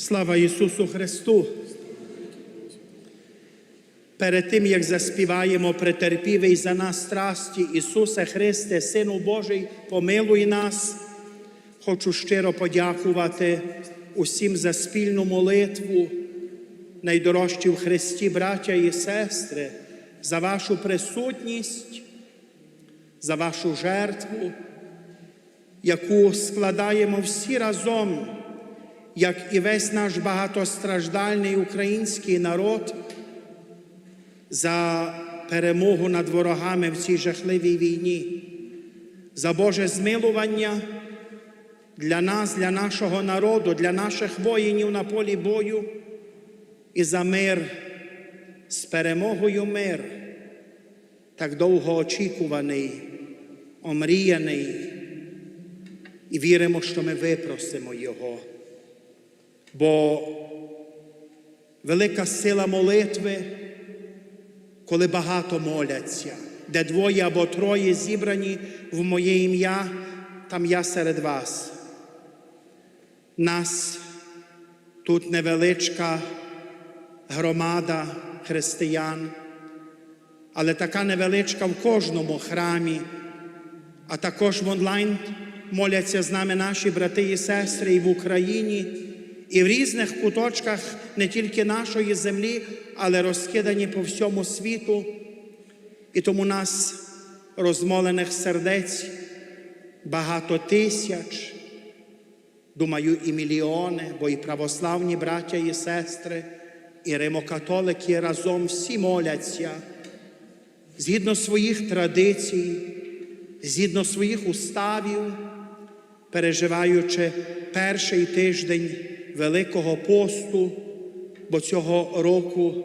Слава Ісусу Христу! Перед тим, як заспіваємо претерпівий за нас страсті Ісусе Христе, Сину Божий, помилуй нас. Хочу щиро подякувати усім за спільну молитву, найдорожчі в Христі, браття і сестри, за вашу присутність, за вашу жертву, яку складаємо всі разом, як і весь наш багатостраждальний український народ за перемогу над ворогами в цій жахливій війні, за Боже змилування для нас, для нашого народу, для наших воїнів на полі бою і за мир з перемогою мир, так довго очікуваний, омріяний, і віримо, що ми випросимо Його. Бо велика сила молитви коли багато моляться, де двоє або троє зібрані в моє ім'я, там я серед вас. Нас тут невеличка громада християн, але така невеличка в кожному храмі, а також в онлайн моляться з нами наші брати і сестри і в Україні, і в різних куточках не тільки нашої землі, але розкидані по всьому світу. І тому нас, розмолених сердець, багато тисяч, думаю, і мільйони, бо і православні браття і сестри, і римокатолики разом всі моляться згідно своїх традицій, згідно своїх уставів, переживаючи перший тиждень Великого посту, бо цього року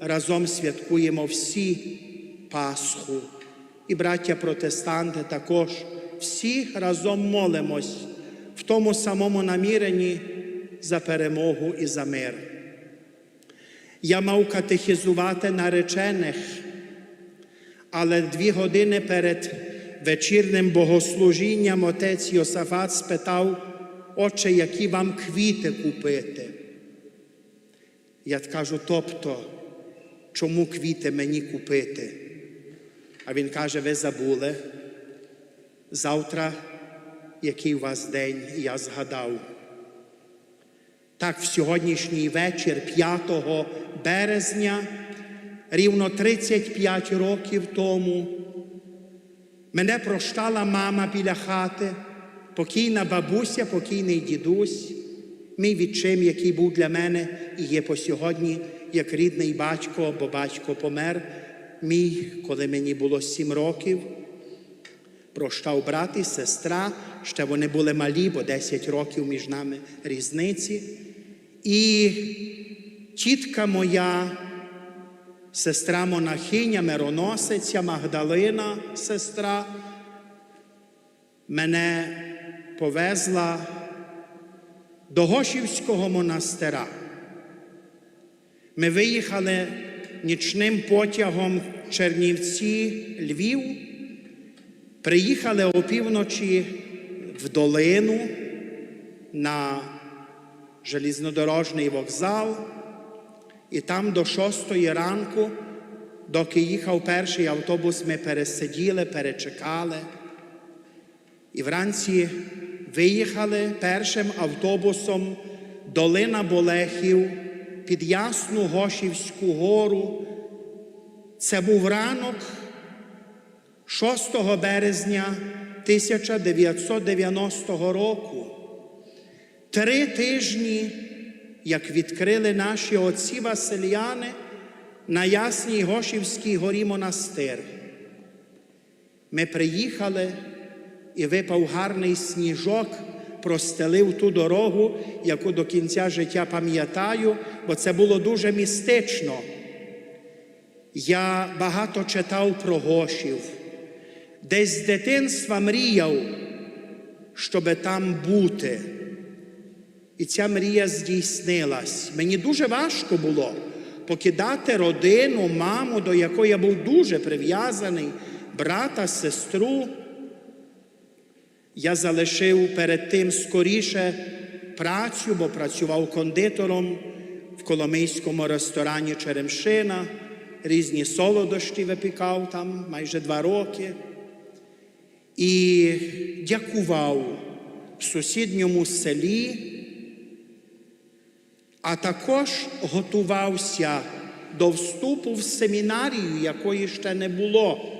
разом святкуємо всі Пасху. І браття протестанти також всі разом молимось в тому самому наміренні за перемогу і за мир. Я мав катехізувати наречених, але дві години перед вечірним богослужінням отець Йосафат спитав, Отче, які вам квіти купити? Я кажу, тобто, чому квіти мені купити? А він каже, ви забули, завтра, який у вас день, я згадав. Так, в сьогоднішній вечір, 5 березня, рівно 35 років тому, мене прощала мама біля хати, покійна бабуся, покійний дідусь, мій відчим, який був для мене і є по сьогодні як рідний батько, бо батько помер мій, коли мені було сім років. Прощав брат і сестра, ще вони були малі, бо 10 років між нами різниці. І тітка моя, сестра монахиня, мироносиця, Магдалина, сестра, мене повезла до Гошівського монастира. Ми виїхали нічним потягом Чернівці, Львів, приїхали опівночі в долину на желізнодорожний вокзал, і там до шостої ранку, доки їхав перший автобус, ми пересиділи, перечекали. І вранці виїхали першим автобусом долина Болехів під Ясну Гошівську гору. Це був ранок 6 березня 1990 року. Три тижні, як відкрили наші отці Васильяни на Ясній Гошівській горі монастир. Ми приїхали і випав гарний сніжок, простелив ту дорогу, яку до кінця життя пам'ятаю, бо це було дуже містично. Я багато читав про Гошів, десь з дитинства мріяв, щоби там бути. І ця мрія здійснилась. Мені дуже важко було покидати родину, маму, до якої я був дуже прив'язаний, брата, сестру. Я залишив перед тим скоріше працю, бо працював кондитером в Коломийському ресторані Черемшина, різні солодощі випікав там майже два роки. І дякував в сусідньому селі, а також готувався до вступу в семінарію, якої ще не було,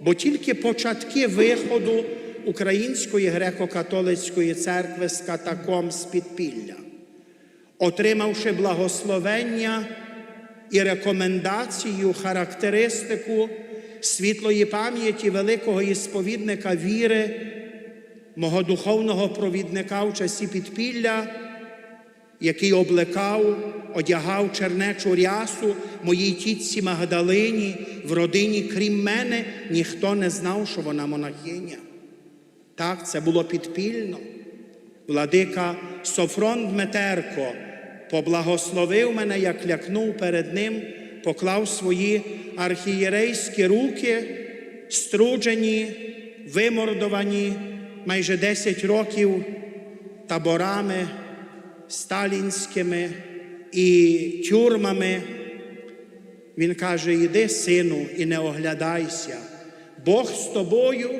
бо тільки початки виходу Української греко-католицької церкви з катаком з підпілля, отримавши благословення і рекомендацію, характеристику світлої пам'яті великого ісповідника віри, мого духовного провідника в часі підпілля, який облекав, одягав чернечу рясу моїй тітці Магдалині в родині, крім мене, ніхто не знав, що вона монахиня. Так, це було підпільно. Владика Софрон Дмитерко поблагословив мене, як лякнув перед ним, поклав свої архієрейські руки, струджені, вимордовані майже 10 років таборами сталінськими і тюрмами. Він каже: Іди, сину, і не оглядайся. Бог з тобою,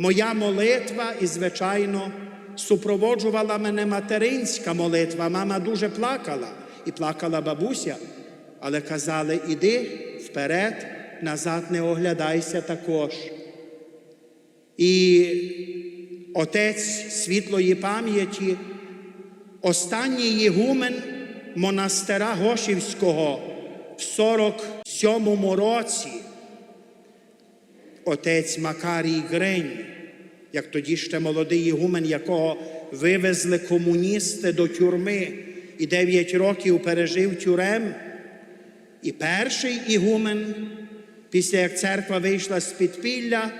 моя молитва, і, звичайно, супроводжувала мене материнська молитва. Мама дуже плакала і плакала бабуся, але казали: іди вперед, назад не оглядайся також. І отець світлої пам'яті, останній єгумен монастира Гошівського в 47-му році, отець Макарій Грень, як тоді ще молодий єгумен, якого вивезли комуністи до тюрми і 9 років пережив тюрем. І перший ігумен, після як церква вийшла з підпілля,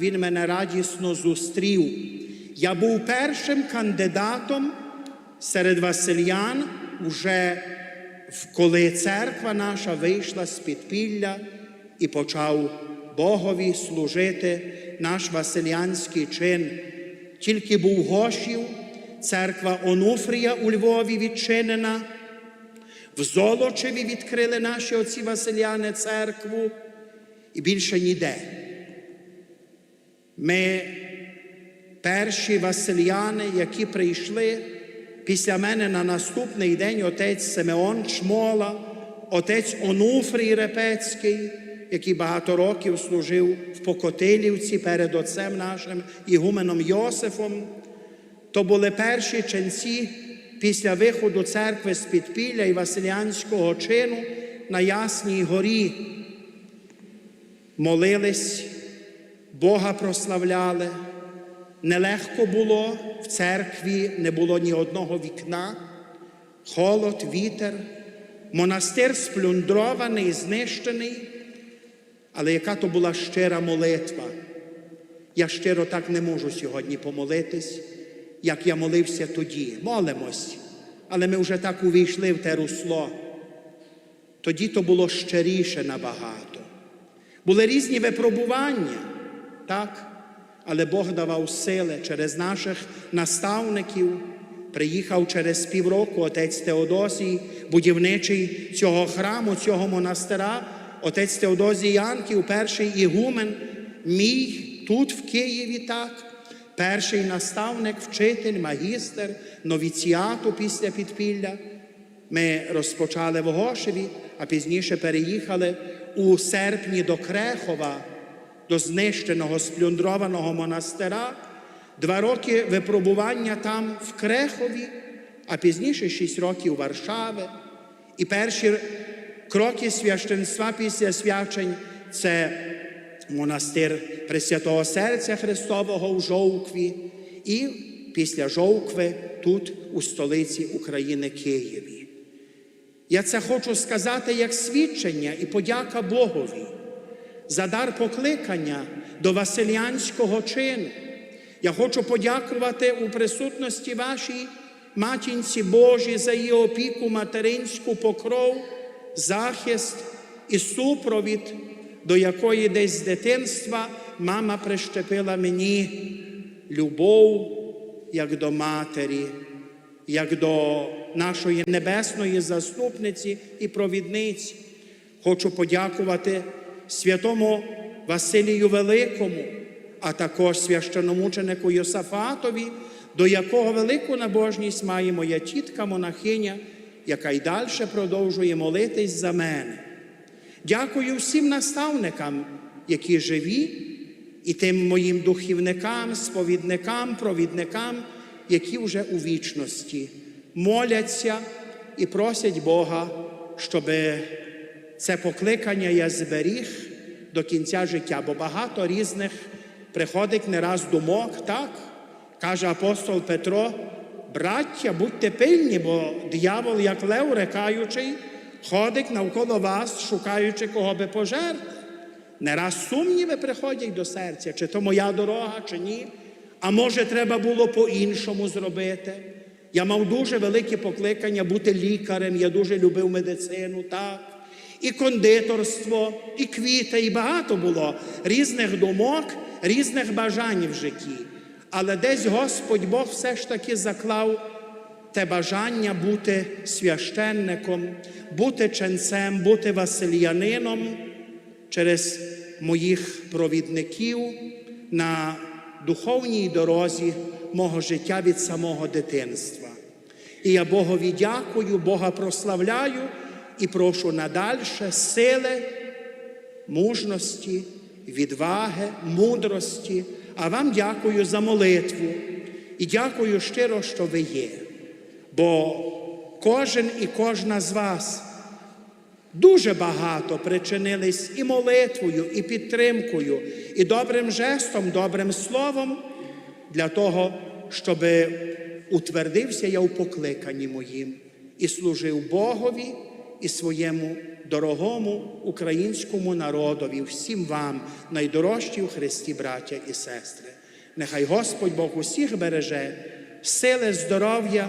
він мене радісно зустрів. Я був першим кандидатом серед Васильян, уже коли церква наша вийшла з підпілля і почав Богові служити наш Василянський чин. Тільки був Гошів, церква Онуфрія у Львові відчинена. В Золочеві відкрили наші отці Василяни церкву і більше ніде. Ми перші Васильяни, які прийшли після мене на наступний день отець Симеон Чмола, отець Онуфрій Репецький, який багато років служив в Покотилівці перед отцем нашим Ігуменом Йосифом, то були перші ченці після виходу церкви з підпілля і Василянського чину на Ясній горі. Молились, Бога прославляли. Нелегко було в церкві, не було ні одного вікна, холод, вітер, монастир сплюндрований, знищений, але яка то була щира молитва. Я щиро так не можу сьогодні помолитись як я молився тоді. Молимось, але ми вже так увійшли в те русло. Тоді то було щиріше набагато. Були різні випробування, так? Але Бог давав сили через наших наставників. Приїхав через півроку отець Теодосій, будівничий цього храму, цього монастира, отець Теодозій Янків, перший ігумен, мій тут в Києві так. Перший наставник, вчитель, магістр, новіціату після підпілля. Ми розпочали в Гошеві, а пізніше переїхали у серпні до Крехова, до знищеного сплюндрованого монастира. Два роки випробування там в Крехові, а пізніше шість років Варшави. І перші кроки священства після свячень це монастир Пресвятого Серця Христового в Жовкві і після Жовкви тут, у столиці України Києві. Я це хочу сказати як свідчення і подяка Богові за дар покликання до Василянського чину. Я хочу подякувати у присутності вашій матінці Божій за її опіку, материнську покров, захист і супровід до якої десь з дитинства мама прищепила мені любов як до матері, як до нашої небесної заступниці і провідниці. Хочу подякувати святому Василію Великому, а також священомученику Йосафатові, до якого велику набожність має моя тітка монахиня, яка й далі продовжує молитись за мене. Дякую всім наставникам, які живі, і тим моїм духівникам, сповідникам, провідникам, які вже у вічності моляться і просять Бога, щоб це покликання я зберіг до кінця життя, бо багато різних приходить не раз думок, так? Каже апостол Петро, браття, будьте пильні, бо диявол, як лев рекаючий, ходить навколо вас, шукаючи кого би пожерти. Не раз сумніви приходять до серця, чи то моя дорога, чи ні. А може, треба було по-іншому зробити. Я мав дуже велике покликання бути лікарем, я дуже любив медицину, так. І кондитерство, і квіти, і багато було різних думок, різних бажань в житті. Але десь Господь Бог все ж таки заклав те бажання бути священником, бути ченцем, бути васильянином через моїх провідників на духовній дорозі мого життя від самого дитинства. І я Богові дякую, Бога прославляю і прошу надальше сили, мужності, відваги, мудрості. А вам дякую за молитву і дякую щиро, що ви є. Бо кожен і кожна з вас дуже багато причинились і молитвою, і підтримкою, і добрим жестом, добрим словом для того, щоб утвердився я у покликанні моїм і служив Богові і своєму дорогому українському народові, всім вам, найдорожчі в Христі, браття і сестри. Нехай Господь Бог усіх береже, сили, здоров'я,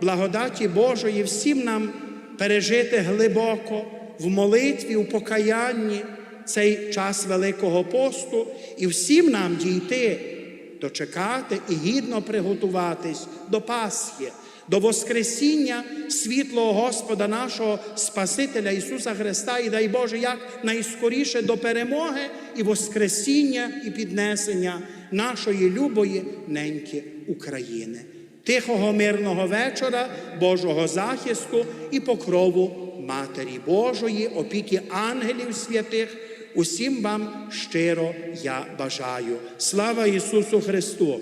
благодаті Божої, всім нам пережити глибоко в молитві, у покаянні цей час Великого посту і всім нам дійти, дочекати і гідно приготуватись до Пасхи, до Воскресіння світлого Господа нашого Спасителя Ісуса Христа, і дай Боже, як найскоріше до перемоги і Воскресіння і піднесення нашої любої неньки України. Тихого мирного вечора, Божого захисту і покрову Матері Божої, опіки ангелів святих. Усім вам щиро я бажаю. Слава Ісусу Христу!